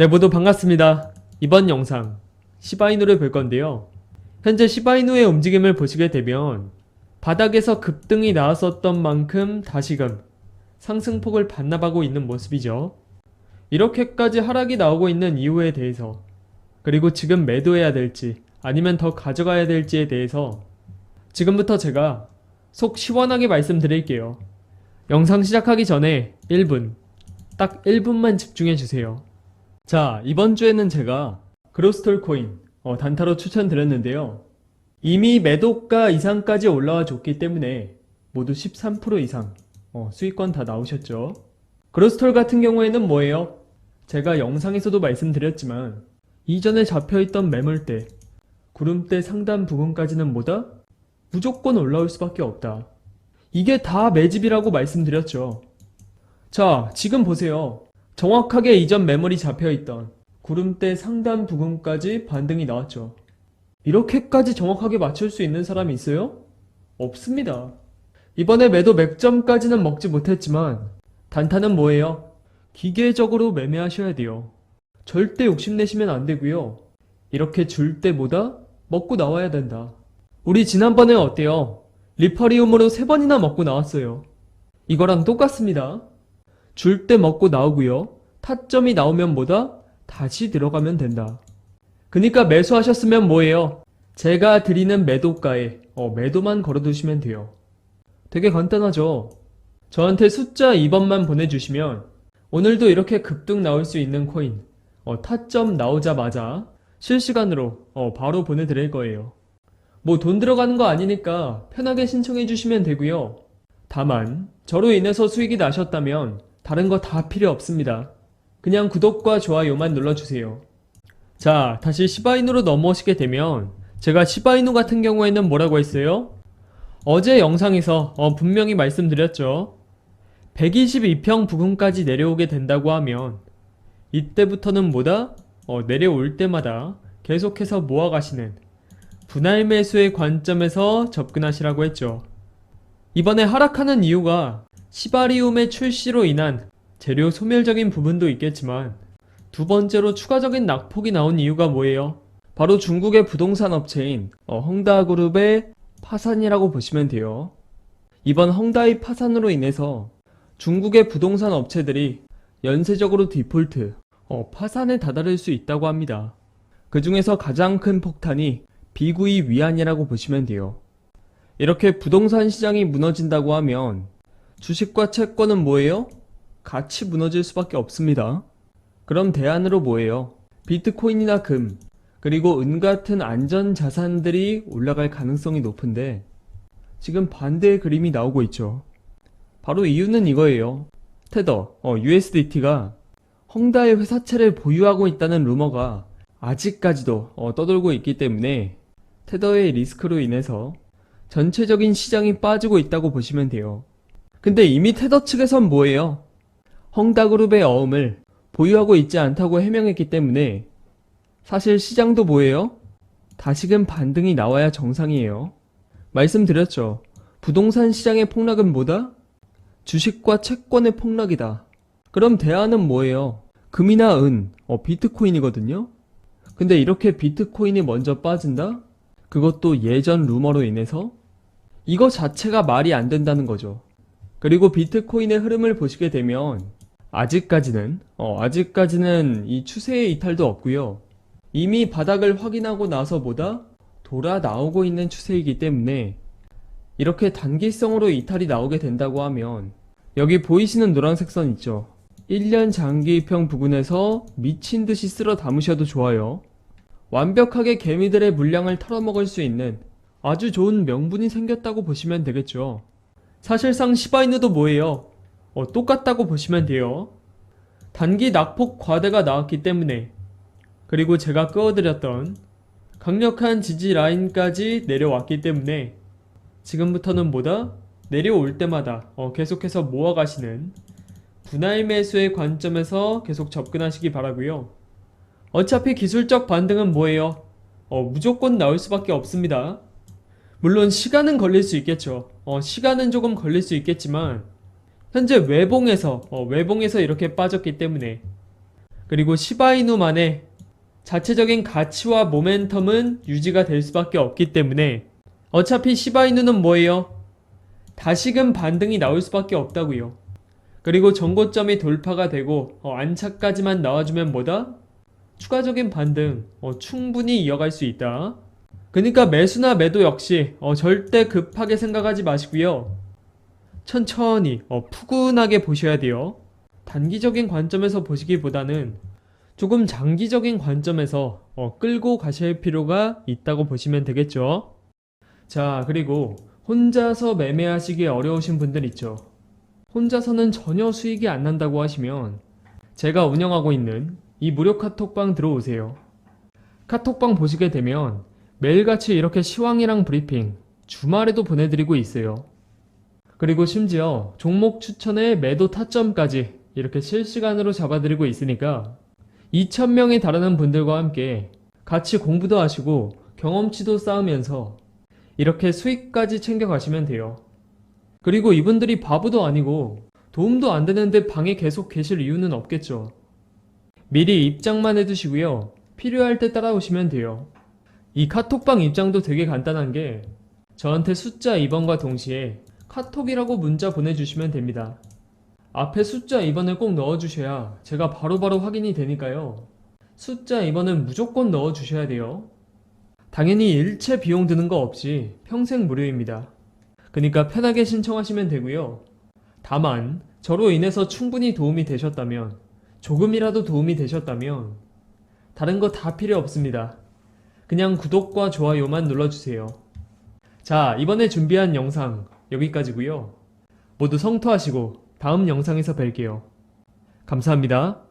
네, 모두 반갑습니다. 이번 영상 시바이누를 볼 건데요. 현재 시바이누의 움직임을 보시게 되면 바닥에서 급등이 나왔었던 만큼 다시금 상승폭을 반납하고 있는 모습이죠. 이렇게까지 하락이 나오고 있는 이유에 대해서 그리고 지금 매도해야 될지 아니면 더 가져가야 될지에 대해서 지금부터 제가 속 시원하게 말씀드릴게요. 영상 시작하기 전에 1분, 딱 1분만 집중해 주세요. 자, 이번 주에는 제가 그로스톨 코인 어, 단타로 추천드렸는데요. 이미 매도가 이상까지 올라와 줬기 때문에 모두 13% 이상 어, 수익권 다 나오셨죠. 그로스톨 같은 경우에는 뭐예요? 제가 영상에서도 말씀드렸지만 이전에 잡혀있던 매물대, 구름대 상단 부분까지는 뭐다? 무조건 올라올 수밖에 없다. 이게 다 매집이라고 말씀드렸죠. 자, 지금 보세요. 정확하게 이전 매물이 잡혀있던 구름대 상단 부분까지 반등이 나왔죠. 이렇게까지 정확하게 맞출 수 있는 사람이 있어요? 없습니다. 이번에 매도 맥점까지는 먹지 못했지만 단타는 뭐예요? 기계적으로 매매하셔야 돼요. 절대 욕심내시면 안 되고요. 이렇게 줄 때보다 먹고 나와야 된다. 우리 지난번에 어때요? 리퍼리움으로 세 번이나 먹고 나왔어요. 이거랑 똑같습니다. 줄 때 먹고 나오고요. 타점이 나오면 뭐다? 다시 들어가면 된다. 그니까 매수하셨으면 뭐예요? 제가 드리는 매도가에 어, 매도만 걸어두시면 돼요. 되게 간단하죠? 저한테 숫자 2번만 보내주시면 오늘도 이렇게 급등 나올 수 있는 코인 어, 타점 나오자마자 실시간으로 어, 바로 보내드릴 거예요. 뭐 돈 들어가는 거 아니니까 편하게 신청해 주시면 되고요. 다만 저로 인해서 수익이 나셨다면 다른 거 다 필요 없습니다. 그냥 구독과 좋아요만 눌러주세요. 자, 다시 시바이누로 넘어오시게 되면 제가 시바이누 같은 경우에는 뭐라고 했어요? 어제 영상에서 어, 분명히 말씀드렸죠. 122평 부근까지 내려오게 된다고 하면 이때부터는 뭐다? 어, 내려올 때마다 계속해서 모아가시는 분할 매수의 관점에서 접근하시라고 했죠. 이번에 하락하는 이유가 시바리움의 출시로 인한 재료 소멸적인 부분도 있겠지만 두 번째로 추가적인 낙폭이 나온 이유가 뭐예요? 바로 중국의 부동산 업체인 어, 헝다그룹의 파산이라고 보시면 돼요. 이번 헝다의 파산으로 인해서 중국의 부동산 업체들이 연쇄적으로 디폴트, 어, 파산에 다다를 수 있다고 합니다. 그 중에서 가장 큰 폭탄이 비구이 위안이라고 보시면 돼요. 이렇게 부동산 시장이 무너진다고 하면 주식과 채권은 뭐예요? 같이 무너질 수밖에 없습니다. 그럼 대안으로 뭐예요? 비트코인이나 금, 그리고 은 같은 안전 자산들이 올라갈 가능성이 높은데 지금 반대의 그림이 나오고 있죠. 바로 이유는 이거예요. 테더, 어, USDT가 헝다의 회사채를 보유하고 있다는 루머가 아직까지도 어, 떠돌고 있기 때문에 테더의 리스크로 인해서 전체적인 시장이 빠지고 있다고 보시면 돼요. 근데 이미 테더 측에선 뭐예요? 헝다그룹의 어음을 보유하고 있지 않다고 해명했기 때문에 사실 시장도 뭐예요? 다시금 반등이 나와야 정상이에요. 말씀드렸죠. 부동산 시장의 폭락은 뭐다? 주식과 채권의 폭락이다. 그럼 대안은 뭐예요? 금이나 은, 어, 비트코인이거든요? 근데 이렇게 비트코인이 먼저 빠진다? 그것도 예전 루머로 인해서? 이거 자체가 말이 안 된다는 거죠. 그리고 비트코인의 흐름을 보시게 되면 아직까지는 어, 아직까지는 이 추세의 이탈도 없고요. 이미 바닥을 확인하고 나서보다 돌아 나오고 있는 추세이기 때문에 이렇게 단기성으로 이탈이 나오게 된다고 하면 여기 보이시는 노란색 선 있죠? 1년 장기평 부근에서 미친 듯이 쓸어 담으셔도 좋아요. 완벽하게 개미들의 물량을 털어먹을 수 있는 아주 좋은 명분이 생겼다고 보시면 되겠죠. 사실상 시바이누도 뭐예요? 어, 똑같다고 보시면 돼요. 단기 낙폭 과대가 나왔기 때문에 그리고 제가 끄어드렸던 강력한 지지 라인까지 내려왔기 때문에 지금부터는 뭐다? 내려올 때마다 어, 계속해서 모아가시는 분할 매수의 관점에서 계속 접근하시기 바라고요. 어차피 기술적 반등은 뭐예요? 어, 무조건 나올 수밖에 없습니다. 물론 시간은 걸릴 수 있겠죠. 어, 시간은 조금 걸릴 수 있겠지만 현재 외봉에서 어, 외봉에서 이렇게 빠졌기 때문에 그리고 시바이누만의 자체적인 가치와 모멘텀은 유지가 될 수밖에 없기 때문에 어차피 시바이누는 뭐예요? 다시금 반등이 나올 수밖에 없다고요. 그리고 전고점이 돌파가 되고 어, 안착까지만 나와주면 뭐다? 추가적인 반등 어, 충분히 이어갈 수 있다. 그러니까 매수나 매도 역시 어, 절대 급하게 생각하지 마시고요. 천천히 어, 푸근하게 보셔야 돼요. 단기적인 관점에서 보시기보다는 조금 장기적인 관점에서 어, 끌고 가실 필요가 있다고 보시면 되겠죠. 자, 그리고 혼자서 매매하시기 어려우신 분들 있죠. 혼자서는 전혀 수익이 안 난다고 하시면 제가 운영하고 있는 이 무료 카톡방 들어오세요. 카톡방 보시게 되면 매일같이 이렇게 시황이랑 브리핑 주말에도 보내드리고 있어요. 그리고 심지어 종목 추천에 매도 타점까지 이렇게 실시간으로 잡아드리고 있으니까 2,000명에 달하는 분들과 함께 같이 공부도 하시고 경험치도 쌓으면서 이렇게 수익까지 챙겨가시면 돼요. 그리고 이분들이 바보도 아니고 도움도 안 되는데 방에 계속 계실 이유는 없겠죠. 미리 입장만 해두시고요. 필요할 때 따라오시면 돼요. 이 카톡방 입장도 되게 간단한 게 저한테 숫자 2번과 동시에 카톡이라고 문자 보내주시면 됩니다. 앞에 숫자 2번을 꼭 넣어주셔야 제가 바로 바로 확인이 되니까요. 숫자 2번은 무조건 넣어주셔야 돼요. 당연히 일체 비용 드는 거 없이 평생 무료입니다. 그러니까 편하게 신청하시면 되고요. 다만 저로 인해서 충분히 도움이 되셨다면 조금이라도 도움이 되셨다면 다른 거 다 필요 없습니다. 그냥 구독과 좋아요만 눌러주세요. 자, 이번에 준비한 영상 여기까지고요. 모두 성토하시고 다음 영상에서 뵐게요. 감사합니다.